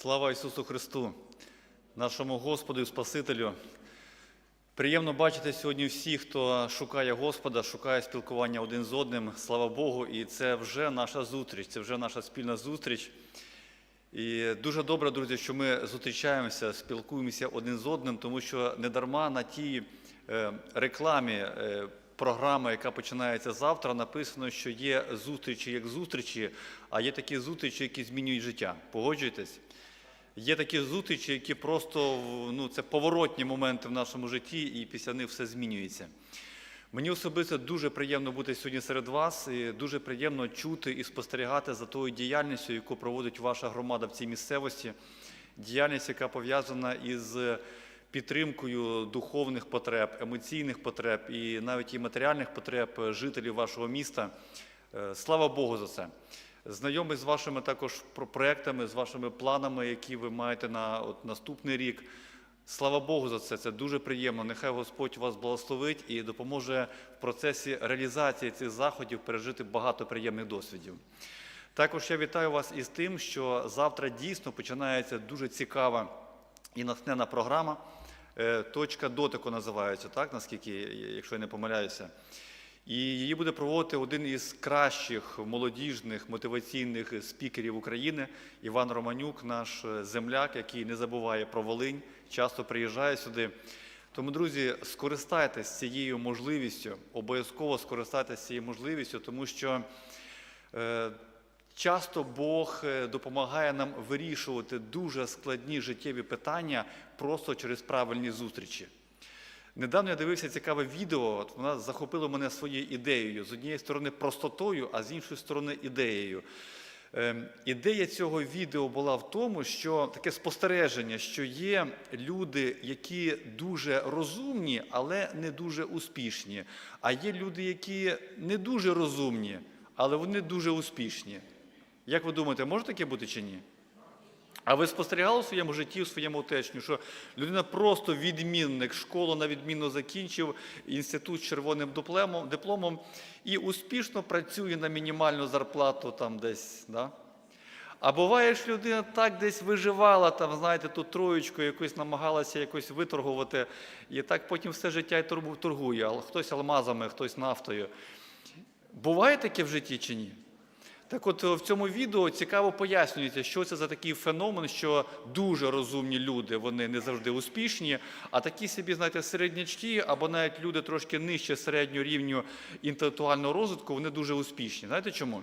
Слава Ісусу Христу, нашому Господу і Спасителю. Приємно бачити сьогодні всіх, хто шукає Господа, шукає спілкування один з одним. Слава Богу, і це вже наша зустріч, це вже наша спільна зустріч. І дуже добре, друзі, що ми зустрічаємося, спілкуємося один з одним, тому що недарма на тій е, рекламі е, програми, яка починається завтра, написано, що є зустрічі як зустрічі, а є такі зустрічі, які змінюють життя. Погоджуєтесь? Є такі зустрічі, які просто ну, це поворотні моменти в нашому житті, і після них все змінюється. Мені особисто дуже приємно бути сьогодні серед вас, і дуже приємно чути і спостерігати за тою діяльністю, яку проводить ваша громада в цій місцевості. Діяльність, яка пов'язана із підтримкою духовних потреб, емоційних потреб і навіть і матеріальних потреб жителів вашого міста. Е, Слава Богу за це. Знайомий з вашими також про- проектами, з вашими планами, які ви маєте на от, наступний рік. Слава Богу за це. Це дуже приємно. Нехай Господь вас благословить і допоможе в процесі реалізації цих заходів пережити багато приємних досвідів. Також я вітаю вас із тим, що завтра дійсно починається дуже цікава і натхнена програма. Е, Точка дотику називається, так, наскільки, якщо я не помиляюся. І її буде проводити один із кращих молодіжних мотиваційних спікерів України Іван Романюк, наш земляк, який не забуває про Волинь, часто приїжджає сюди. Тому, друзі, скористайтесь цією можливістю, обов'язково скористайтесь цією можливістю, тому що е, часто Бог е, допомагає нам вирішувати дуже складні життєві питання просто через правильні зустрічі. Недавно я дивився цікаве відео, от вона захопила мене своєю ідеєю. З однієї сторони простотою, а з іншої сторони ідеєю. Ем, Ідея цього відео була в тому, що таке спостереження, що є люди, які дуже розумні, але не дуже успішні. А є люди, які не дуже розумні, але вони дуже успішні. Як ви думаєте, може таке бути чи ні? А ви спостерігали в своєму житті, в своєму отечню, що людина просто відмінник, школу на відмінно закінчив, інститут з червоним дипломом, дипломом і успішно працює на мінімальну зарплату там десь. Да? А буває, що людина так десь виживала, там, знаєте, ту троєчку якось намагалася якось виторгувати, і так потім все життя й торгує, хтось алмазами, хтось нафтою. Буває таке в житті чи ні? Так от в цьому відео цікаво пояснюється, що це за такий феномен, що дуже розумні люди, вони не завжди успішні, а такі собі, знаєте, середнячки або навіть люди трошки нижче середнього рівню інтелектуального розвитку, вони дуже успішні. Знаєте чому?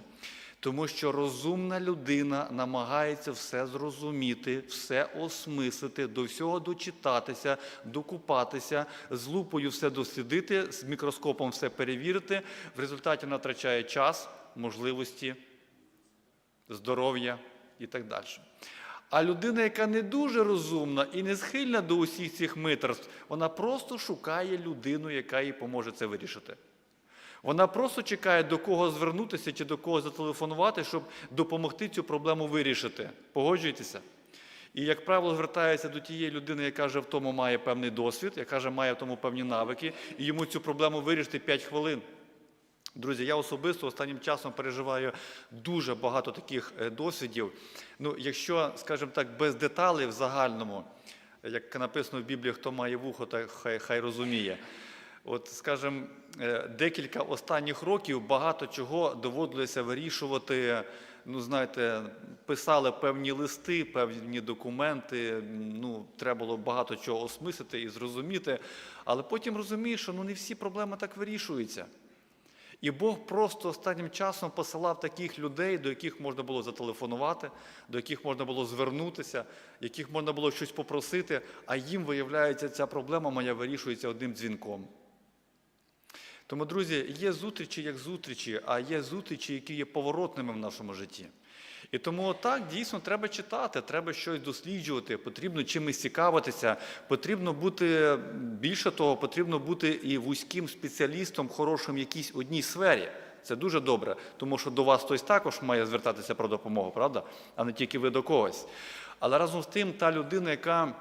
Тому що розумна людина намагається все зрозуміти, все осмислити, до всього дочитатися, докупатися, з лупою все дослідити, з мікроскопом все перевірити. В результаті вона втрачає час, можливості, здоров'я і так далі. А людина, яка не дуже розумна і не схильна до усіх цих митерств, вона просто шукає людину, яка їй поможе це вирішити. Вона просто чекає, до кого звернутися чи до кого зателефонувати, щоб допомогти цю проблему вирішити. Погоджуєтеся? І, як правило, звертається до тієї людини, яка вже в тому має певний досвід, яка вже має в тому певні навики, і йому цю проблему вирішити 5 хвилин. Друзі, я особисто останнім часом переживаю дуже багато таких е, досвідів. Ну, якщо, скажімо так, без деталей в загальному, як написано в Біблії, хто має вухо, так хай, хай розуміє. От, скажімо, е, декілька останніх років багато чого доводилося вирішувати. Ну, знаєте, писали певні листи, певні документи. Ну, треба було багато чого осмислити і зрозуміти. Але потім розумієш, що ну, не всі проблеми так вирішуються. І Бог просто останнім часом посилав таких людей, до яких можна було зателефонувати, до яких можна було звернутися, яких можна було щось попросити, а їм, виявляється, ця проблема моя вирішується одним дзвінком. Тому, друзі, є зустрічі як зустрічі, а є зустрічі, які є поворотними в нашому житті. І тому так дійсно треба читати, треба щось досліджувати, потрібно чимось цікавитися, потрібно бути більше того, потрібно бути і вузьким спеціалістом, хорошим в якійсь одній сфері. Це дуже добре, тому що до вас хтось також має звертатися про допомогу, правда? А не тільки ви до когось. Але разом з тим, та людина, яка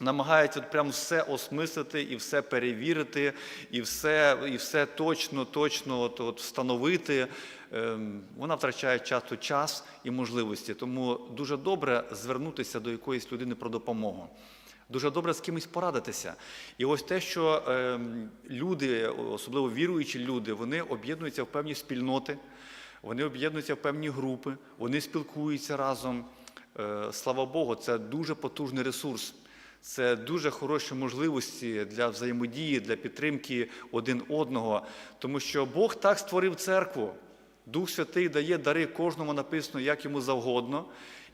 намагається от прям все осмислити і все перевірити, і все, і все точно, точно от, от встановити. Ем, Вона втрачає часто час і можливості. Тому дуже добре звернутися до якоїсь людини про допомогу. Дуже добре з кимось порадитися. І ось те, що ем, люди, особливо віруючі люди, вони об'єднуються в певні спільноти, вони об'єднуються в певні групи, вони спілкуються разом. Е, Слава Богу, це дуже потужний ресурс. Це дуже хороші можливості для взаємодії, для підтримки один одного, тому що Бог так створив церкву. Дух Святий дає дари кожному написано, як йому завгодно.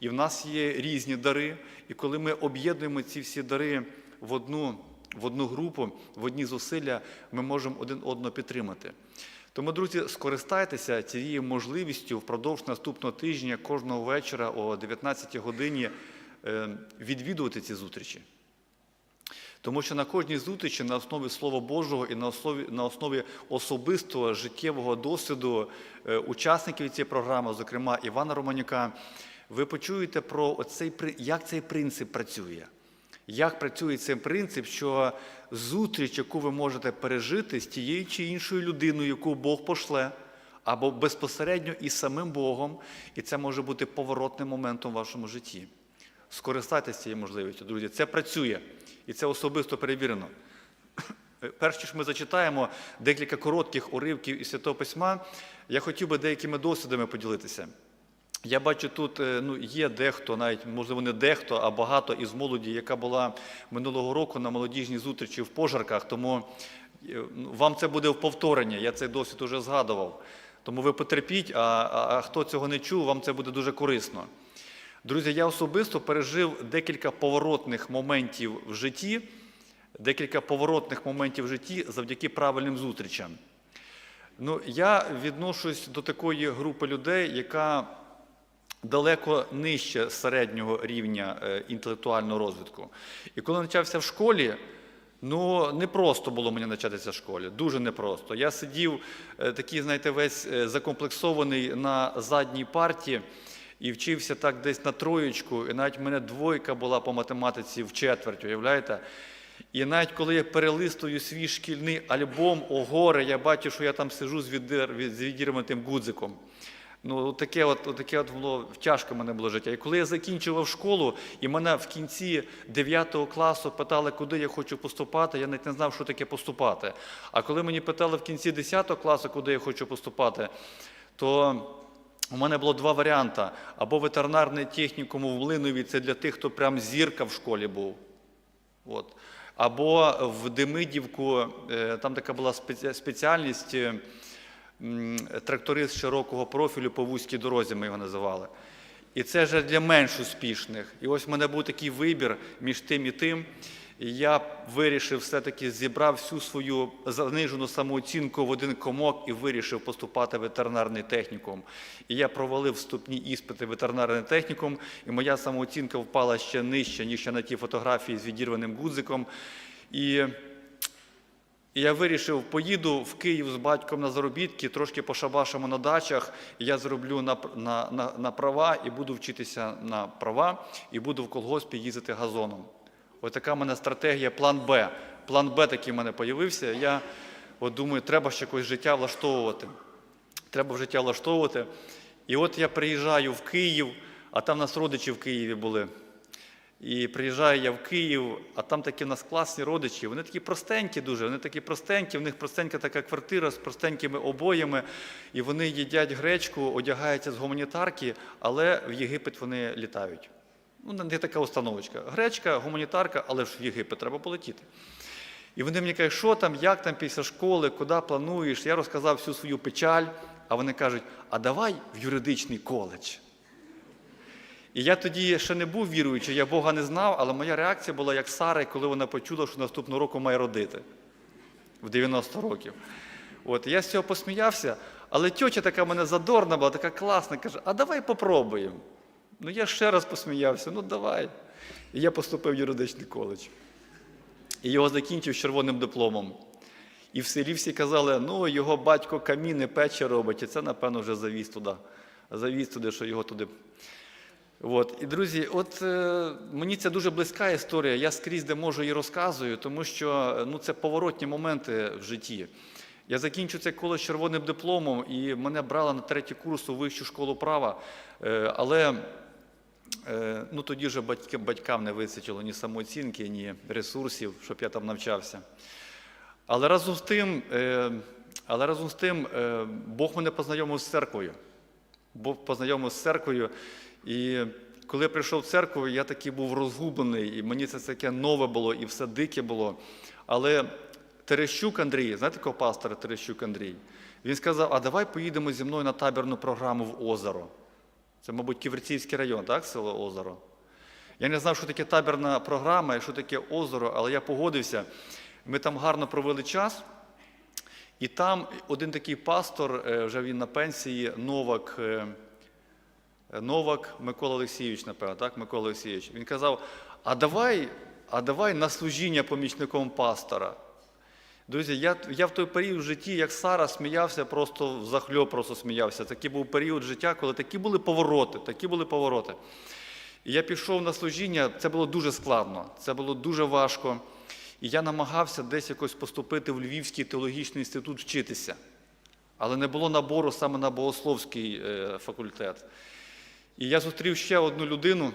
І в нас є різні дари. І коли ми об'єднуємо ці всі дари в одну, в одну групу, в одні зусилля, ми можемо один одного підтримати. Тому, друзі, скористайтеся цією можливістю впродовж наступного тижня кожного вечора о 19 годині е, відвідувати ці зустрічі. Тому що на кожній зустрічі на основі Слова Божого і на основі, на основі особистого життєвого досвіду е, учасників цієї програми, зокрема Івана Романюка, ви почуєте про при- як цей принцип працює. Як працює цей принцип, що зустріч, яку ви можете пережити з тією чи іншою людиною, яку Бог пошле, або безпосередньо із самим Богом, і це може бути поворотним моментом в вашому житті. Скористайтеся цією можливістю, друзі. Це працює і це особисто перевірено. Перш ніж ми зачитаємо декілька коротких уривків із Святого Письма, я хотів би деякими досвідами поділитися. Я бачу, тут е, ну, є дехто, навіть можливо не дехто, а багато із молоді, яка була минулого року на молодіжній зустрічі в пожарках. Тому е, ну, вам це буде в повторення. Я цей досвід вже згадував. Тому ви потерпіть, а, а, а хто цього не чув, вам це буде дуже корисно. Друзі, я особисто пережив декілька поворотних моментів в житті, декілька поворотних моментів в житті завдяки правильним зустрічам. Ну, я відношусь до такої групи людей, яка далеко нижче середнього рівня е, інтелектуального розвитку. І коли навчався в школі, ну не просто було мені навчатися в школі, дуже непросто. Я сидів е, такий, знаєте, весь е, закомплексований на задній парті і вчився так десь на троєчку, і навіть в мене двойка була по математиці в четверть, уявляєте? І навіть коли я перелистую свій шкільний альбом о горе, я бачу, що я там сижу з відірваним гудзиком. Ну, таке от таке от було тяжко мене було життя. І коли я закінчував школу, і мене в кінці 9 класу питали, куди я хочу поступати, я навіть не знав, що таке поступати. А коли мені питали в кінці 10 класу, куди я хочу поступати, то у мене було два варіанти: або ветеринарний технікум в Млинові, це для тих, хто прям зірка в школі був. От. Або в Демидівку, е, там така була спеціальність е, тракторист широкого профілю по вузькій дорозі, ми його називали. І це вже для менш успішних. І ось в мене був такий вибір між тим і тим. Я вирішив все-таки зібрав всю свою занижену самооцінку в один комок і вирішив поступати в ветеринарний технікум. І я провалив вступні іспити в ветеринарний технікум, і моя самооцінка впала ще нижче, ніж на ті фотографії з відірваним гудзиком. І я вирішив, поїду в Київ з батьком на заробітки, трошки пошабашимо на дачах, я зроблю на, на, на, на права і буду вчитися на права, і буду в колгоспі їздити газоном. Ось така в мене стратегія, план Б. План Б такий в мене з'явився. Я от думаю, треба ще якось життя влаштовувати. Треба в життя влаштовувати. І от я приїжджаю в Київ, а там нас родичі в Києві були. І приїжджаю я в Київ, а там такі в нас класні родичі. Вони такі простенькі дуже, вони такі простенькі, в них простенька така квартира з простенькими обоями, і вони їдять гречку, одягаються з гуманітарки, але в Єгипет вони літають. Ну, не така установочка. Гречка, гуманітарка, але ж в Єгипет треба полетіти. І вони мені кажуть, що там, як там після школи, куди плануєш? Я розказав всю свою печаль, а вони кажуть, а давай в юридичний коледж. І я тоді ще не був віруючий, я Бога не знав, але моя реакція була як Сара, коли вона почула, що наступного року має родити в 90 років. От, я з цього посміявся, але тьотя така мене задорна була, така класна, каже, а давай попробуємо. Ну я ще раз посміявся, ну давай. І я поступив в юридичний коледж. І його закінчив червоним дипломом. І в селі всі казали, ну його батько каміни пече робить, і це, напевно, вже завіз туди. Завіз туди, що його туди. От. І, друзі, от е, мені це дуже близька історія. Я скрізь де можу її розказую, тому що ну, це поворотні моменти в житті. Я закінчу цей коледж червоним дипломом, і мене брали на третій курс у вищу школу права. Е, але ну, тоді вже батькам не вистачило ні самооцінки, ні ресурсів, щоб я там навчався. Але разом з тим, е, але разом з тим е, Бог мене познайомив з церквою. Бог познайомив з церквою. І коли я прийшов в церкву, я такий був розгублений, і мені це таке нове було, і все дике було. Але Терещук Андрій, знаєте такого пастора Терещук Андрій? Він сказав: а давай поїдемо зі мною на табірну програму в Озеро. Це, мабуть, Ківерцівський район, так, село Озеро? Я не знав, що таке табірна програма і що таке озеро, але я погодився. Ми там гарно провели час. І там один такий пастор, е, вже він на пенсії, Новак, е, Новак Микола Олексійович, напевно, так, Микола Олексійович. Він казав: а давай, а давай на служіння помічником пастора. Друзі, я, я в той період в житті, як Сара, сміявся, просто захльоп просто сміявся. Такий був період життя, коли такі були повороти, такі були повороти. І я пішов на служіння, це було дуже складно, це було дуже важко. І я намагався десь якось поступити в Львівський теологічний інститут вчитися. Але не було набору саме на богословський е, факультет. І я зустрів ще одну людину,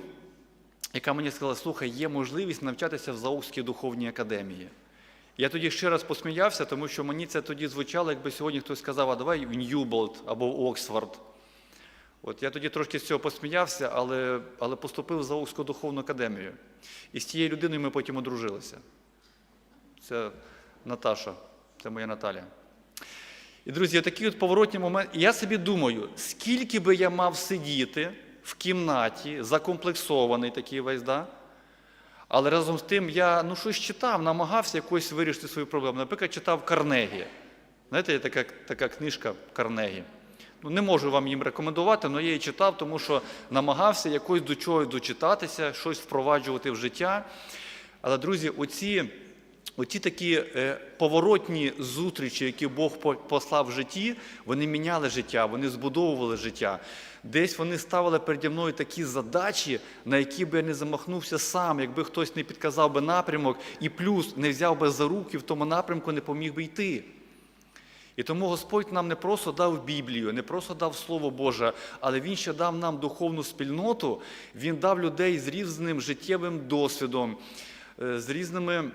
яка мені сказала: слухай, є можливість навчатися в Заокській духовній академії. Я тоді ще раз посміявся, тому що мені це тоді звучало, якби сьогодні хтось сказав, а давай в Ньюболт або в Оксфорд. От я тоді трошки з цього посміявся, але, але поступив в Заокську духовну академію. І з тією людиною ми потім одружилися. Це Наташа, це моя Наталя. І, друзі, такий от поворотний момент. Я собі думаю, скільки би я мав сидіти в кімнаті, закомплексований такий весь, да? Але разом з тим я ну, щось читав, намагався якось вирішити свою проблему. Наприклад, читав Карнегі. Знаєте, є така, така книжка Карнегі. Ну, не можу вам їм рекомендувати, але я її читав, тому що намагався якось до чогось дочитатися, щось впроваджувати в життя. Але, друзі, оці, оці такі е, поворотні зустрічі, які Бог по- послав в житті, вони міняли життя, вони збудовували життя. Десь вони ставили переді мною такі задачі, на які би я не замахнувся сам, якби хтось не підказав би напрямок, і плюс не взяв би за руки в тому напрямку, не поміг би йти. І тому Господь нам не просто дав Біблію, не просто дав Слово Боже, але Він ще дав нам духовну спільноту, Він дав людей з різним життєвим досвідом, е, з різними.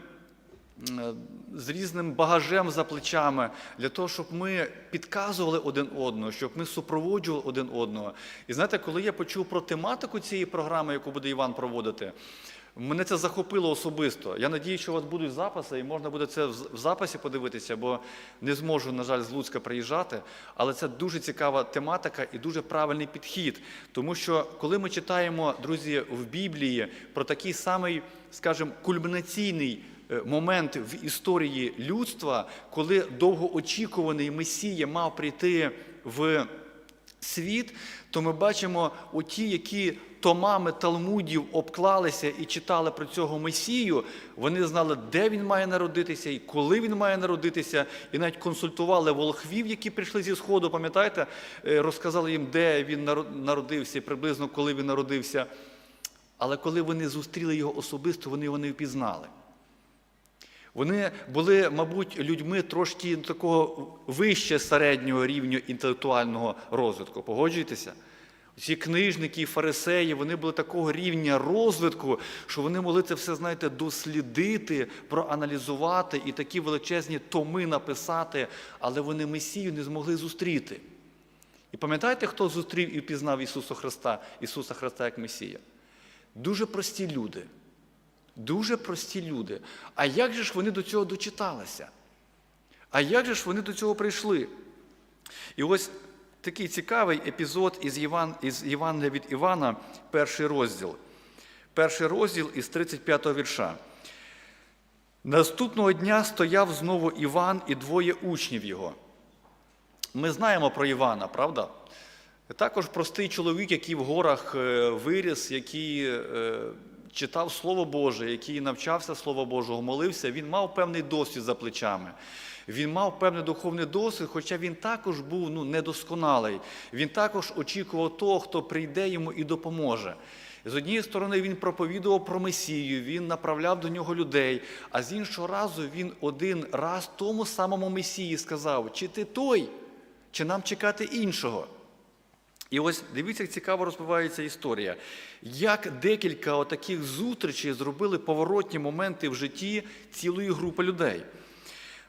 Е, З різним багажем за плечами для того, щоб ми підказували один одного, щоб ми супроводжували один одного. І знаєте, коли я почув про тематику цієї програми, яку буде Іван проводити, Мене це захопило особисто. Я надію, що у вас будуть записи, і можна буде це в записі подивитися, бо не зможу, на жаль, з Луцька приїжджати. Але це дуже цікава тематика і дуже правильний підхід. Тому що, коли ми читаємо, друзі, в Біблії про такий самий, скажімо, кульмінаційний момент в історії людства, коли довгоочікуваний Месія мав прийти в світ, то ми бачимо оті, які томами талмудів обклалися і читали про цього Месію, вони знали, де він має народитися і коли він має народитися, і навіть консультували волхвів, які прийшли зі Сходу, пам'ятаєте, Е, розказали їм, де він народився, і приблизно коли він народився. Але коли вони зустріли його особисто, вони його не впізнали. Вони були, мабуть, людьми трошки такого вище середнього рівня інтелектуального розвитку. Погоджуєтеся? Ці книжники і фарисеї, вони були такого рівня розвитку, що вони могли це все, знаєте, дослідити, проаналізувати і такі величезні томи написати, але вони Месію не змогли зустріти. І пам'ятаєте, хто зустрів і впізнав Ісуса Христа, Ісуса Христа як Месія? Дуже прості люди. Дуже прості люди. А як же ж вони до цього дочиталися? А як же ж вони до цього прийшли? І ось такий цікавий епізод із, Єван, Євангелія від Івана, перший розділ. Перший розділ із 35-го вірша. Наступного дня стояв знову Іван і двоє учнів його. Ми знаємо про Івана, правда? Також простий чоловік, який в горах е, виріс, який е, читав Слово Боже, який навчався Слова Божого, молився, він мав певний досвід за плечами. Він мав певний духовний досвід, хоча він також був ну, недосконалий. Він також очікував того, хто прийде йому і допоможе. З однієї сторони, він проповідував про Месію, він направляв до нього людей, а з іншого разу він один раз тому самому Месії сказав: чи ти той, чи нам чекати іншого. І ось дивіться, як цікаво розвивається історія. Як декілька отаких зустрічей зробили поворотні моменти в житті цілої групи людей.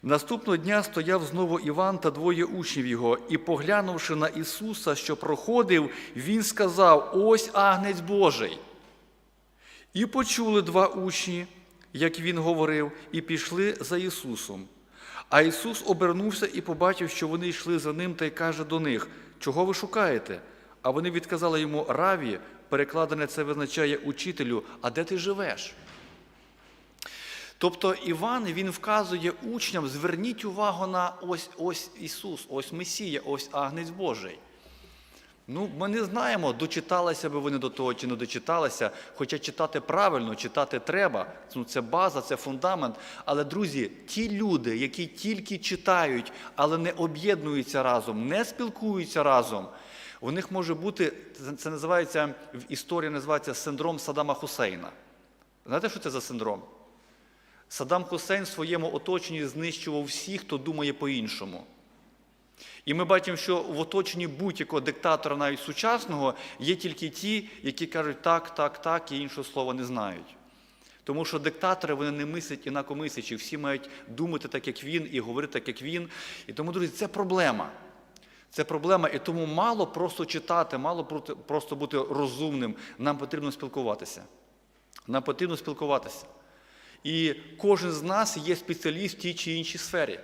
Наступного дня стояв знову Іван та двоє учнів його, і, поглянувши на Ісуса, що проходив, Він сказав: Ось агнець Божий. І почули два учні, як він говорив, і пішли за Ісусом. А Ісус обернувся і побачив, що вони йшли за ним, та й каже до них: Чого ви шукаєте? А вони відказали йому Раві, перекладене це визначає учителю, а де ти живеш? Тобто Іван він вказує учням: зверніть увагу на ось ось Ісус, ось Месія, ось Агнець Божий. Ну, ми не знаємо, дочиталися би вони до того чи не дочиталися, хоча читати правильно, читати треба. Ну, це база, це фундамент. Але, друзі, ті люди, які тільки читають, але не об'єднуються разом, не спілкуються разом, у них може бути, це- називається в історії називається синдром Саддама Хусейна. Знаєте, що це за синдром? Саддам Хусейн в своєму оточенні знищував всіх, хто думає по-іншому. І ми бачимо, що в оточенні будь-якого диктатора, навіть сучасного, є тільки ті, які кажуть так, так, так і іншого слова не знають. Тому що диктатори вони не мислять інакомислячі, всі мають думати так, як він, і говорити так, як він. І тому, друзі, це проблема. Це проблема, і тому мало просто читати, мало просто бути розумним. Нам потрібно спілкуватися. Нам потрібно спілкуватися. І кожен з нас є спеціаліст в тій чи іншій сфері.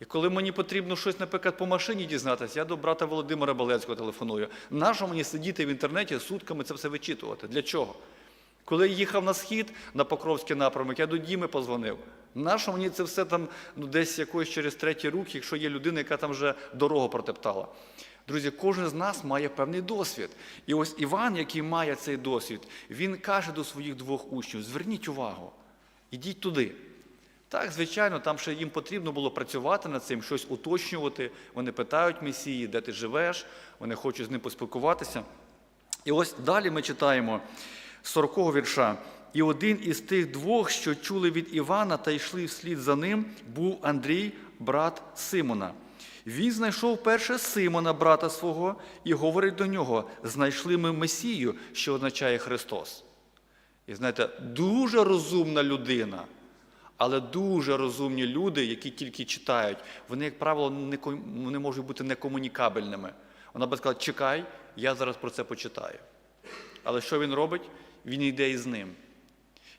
І коли мені потрібно щось, наприклад, по машині дізнатися, я до брата Володимира Балецького телефоную. Нащо мені сидіти в інтернеті сутками це все вичитувати? Для чого? Коли я їхав на схід на Покровський напрямок, я до Діми позвонив. Нащо мені це все там ну, десь якось через третій рук, якщо є людина, яка там вже дорогу протептала? Друзі, кожен з нас має певний досвід. І ось Іван, який має цей досвід, він каже до своїх двох учнів: зверніть увагу, ідіть туди. Так, звичайно, там ще їм потрібно було працювати над цим, щось уточнювати. Вони питають Месії, де ти живеш, вони хочуть з ним поспілкуватися. І ось далі ми читаємо 40-го вірша. І один із тих двох, що чули від Івана та йшли вслід за ним, був Андрій, брат Симона. Він знайшов перше Симона, брата свого, і говорить до нього: знайшли ми Месію, що означає Христос. І знаєте, дуже розумна людина, але дуже розумні люди, які тільки читають, вони, як правило, не, вони можуть бути некомунікабельними. Вона би сказала, чекай, я зараз про це почитаю. Але що він робить? Він йде із ним.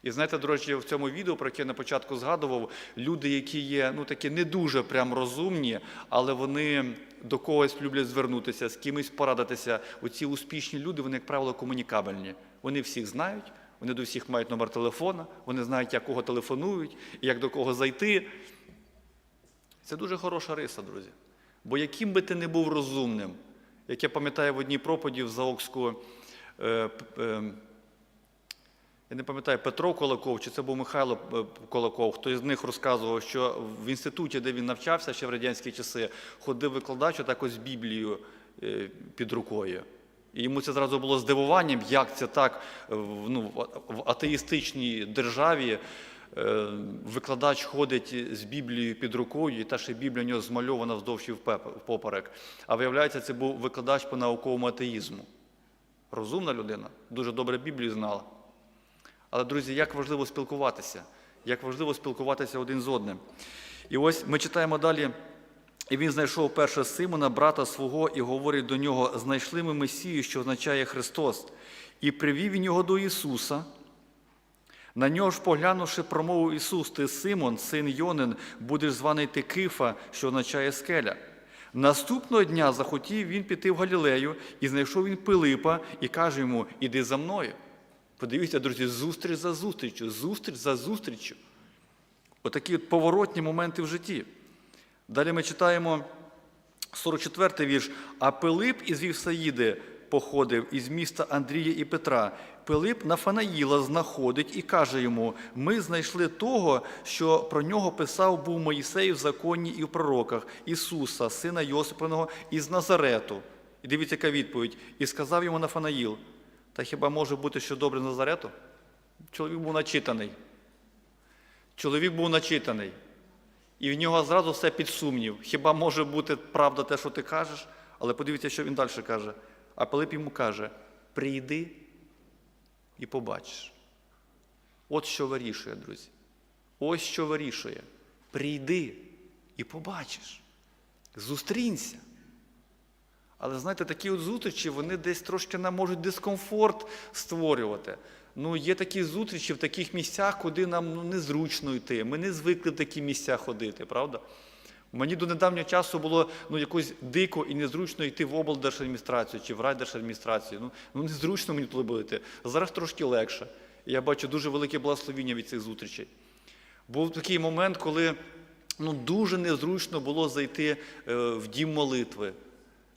І знаєте, до речі, в цьому відео, про яке я на початку згадував, люди, які є ну, такі не дуже прям розумні, але вони до когось люблять звернутися, з кимось порадитися. Оці успішні люди, вони, як правило, комунікабельні. Вони всіх знають, вони до всіх мають номер телефона, вони знають, як кого телефонують, як до кого зайти. Це дуже хороша риса, друзі. Бо яким би ти не був розумним, як я пам'ятаю в одній проповіді в Заокську, е, е, я не пам'ятаю, Петро Колаков чи це був Михайло е, Колаков, хто з них розказував, що в інституті, де він навчався ще в радянські часи, ходив викладач отак з Біблією е, під рукою. І йому це зразу було здивуванням, як це так ну, в атеїстичній державі е, викладач ходить з Біблією під рукою, і та ще Біблія у нього змальована вздовж і впоперек. А виявляється, це був викладач по науковому атеїзму. Розумна людина, дуже добре Біблію знала. Але, друзі, як важливо спілкуватися, як важливо спілкуватися один з одним. І ось ми читаємо далі. І він знайшов перше Симона, брата свого, і говорить до нього: знайшли ми Месію, що означає Христос, і привів він його до Ісуса. На нього ж, поглянувши, промовив Ісус, ти Симон, син Йонин, будеш званий ти Кифа, що означає скеля. Наступного дня захотів він піти в Галілею, і знайшов він Пилипа і каже йому: Іди за мною. Подивіться, друзі, зустріч за зустрічю, зустріч за зустрічю. Отакі от поворотні моменти в житті. Далі ми читаємо 44-й вірш. А Пилип із Вівсаїди походив із міста Андрія і Петра. Пилип Нафанаїла знаходить і каже йому: Ми знайшли того, що про нього писав був Моїсей в законі і в пророках Ісуса, сина Йосипиного із Назарету. І дивіться, яка відповідь. І сказав йому Нафанаїл: Та хіба може бути що добре Назарету? Чоловік був начитаний. Чоловік був начитаний. І в нього зразу все під сумнів. Хіба може бути правда те, що ти кажеш? Але подивіться, що він далі каже. А Пилип йому каже: прийди і побачиш. От що вирішує, друзі. Ось що вирішує. Прийди і побачиш. Зустрінься. Але знаєте, такі от зустрічі, вони десь трошки нам можуть дискомфорт створювати. Ну, є такі зустрічі в таких місцях, куди нам ну, незручно йти. Ми не звикли в такі місця ходити, правда? Мені до недавнього часу було ну, якось дико і незручно йти в облдержадміністрацію чи в райдержадміністрацію. Ну, ну незручно мені туди було йти. Зараз трошки легше. Я бачу дуже велике благословіння від цих зустрічей. Був такий момент, коли ну, дуже незручно було зайти е, в дім молитви.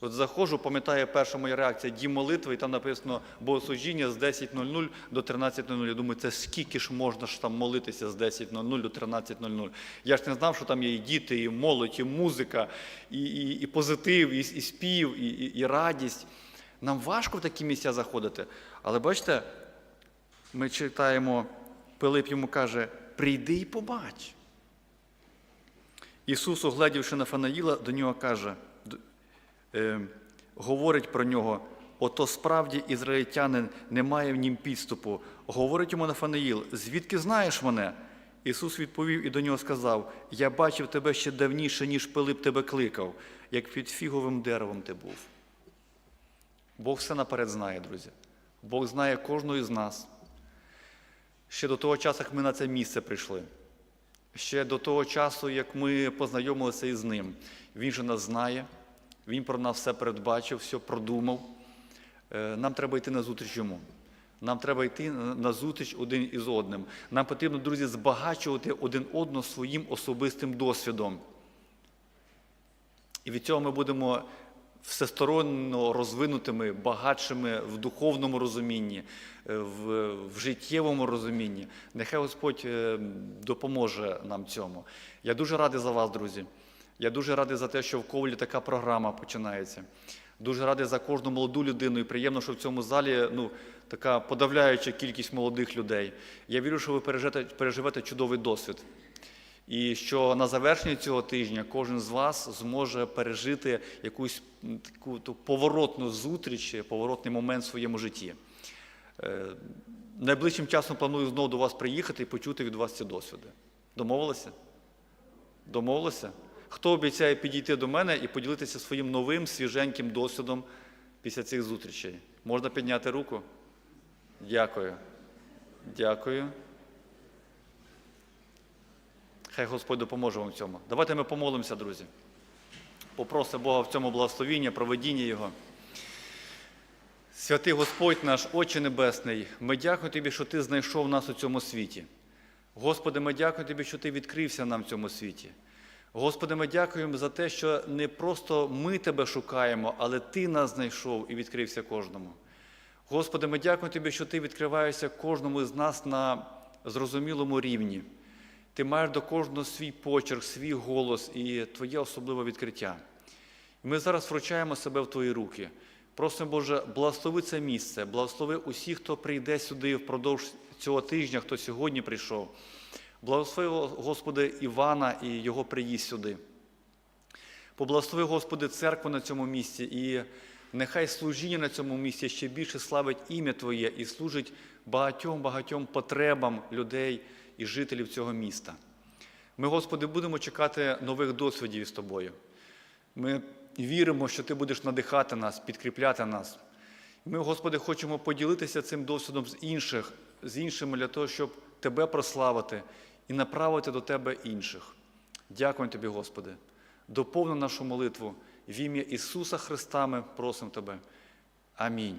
От заходжу, пам'ятаю, перша моя реакція дім молитви, і там написано богослужіння з 10.00 до 13.00. Я думаю, це скільки ж можна ж там молитися з 10.00 до 13.00. Я ж не знав, що там є і діти, і молодь, і музика, і, і, і позитив, і, і спів, і, і, і радість. Нам важко в такі місця заходити. Але бачите, ми читаємо, Пилип йому каже: прийди і побач. Ісус, оглядівши Нафанаїла, до нього каже, е, говорить про нього, ото справді ізраїльтянин не має в нім підступу. Говорить йому Нафанаїл, звідки знаєш мене? Ісус відповів і до нього сказав: Я бачив тебе ще давніше, ніж Пилип тебе кликав, як під фіговим деревом ти був. Бог все наперед знає, друзі. Бог знає кожного із нас. Ще до того часу, як ми на це місце прийшли. Ще до того часу, як ми познайомилися із ним. Він же нас знає, він про нас все передбачив, все продумав. Е, Нам треба йти на зустріч йому. Нам треба йти на зустріч один із одним. Нам потрібно, друзі, збагачувати один одного своїм особистим досвідом. І від цього ми будемо всесторонньо розвинутими, багатшими в духовному розумінні, е, в, в життєвому розумінні. Нехай Господь е, допоможе нам цьому. Я дуже радий за вас, друзі. Я дуже радий за те, що в Ковлі така програма починається. Дуже радий за кожну молоду людину. І приємно, що в цьому залі ну, така подавляюча кількість молодих людей. Я вірю, що ви переживете, переживете чудовий досвід. І що на завершенні цього тижня кожен з вас зможе пережити якусь таку ту поворотну зустріч, поворотний момент в своєму житті. Е, Найближчим часом планую знову до вас приїхати і почути від вас ці досвіди. Домовилися? Домовилися? Хто обіцяє підійти до мене і поділитися своїм новим свіженьким досвідом після цих зустрічей? Можна підняти руку? Дякую. Дякую. Хай Господь допоможе вам в цьому. Давайте ми помолимося, друзі. Попросимо Бога в цьому благословіння, проведіння Його. Святий Господь наш, Отче Небесний, ми дякуємо Тобі, що Ти знайшов нас у цьому світі. Господи, ми дякуємо Тобі, що Ти відкрився нам в цьому світі. Господи, ми дякуємо за те, що не просто ми Тебе шукаємо, але Ти нас знайшов і відкрився кожному. Господи, ми дякуємо Тобі, що Ти відкриваєшся кожному з нас на зрозумілому рівні. Ти маєш до кожного свій почерк, свій голос і Твоє особливе відкриття. Ми зараз вручаємо себе в Твої руки. Просимо, Боже, благослови це місце, благослови усіх, хто прийде сюди впродовж цього тижня, хто сьогодні прийшов. Благослови, Господи, Івана і його приїзд сюди. Поблагослови, Господи, церкву на цьому місці, і нехай служіння на цьому місці ще більше славить ім'я Твоє і служить багатьом-багатьом потребам людей і жителів цього міста. Ми, Господи, будемо чекати нових досвідів із Тобою. Ми віримо, що Ти будеш надихати нас, підкріпляти нас. Ми, Господи, хочемо поділитися цим досвідом з інших, з іншими для того, щоб Тебе прославити і направити до Тебе інших. Дякуємо Тобі, Господи. Доповни нашу молитву. В ім'я Ісуса Христа ми просимо Тебе. Амінь.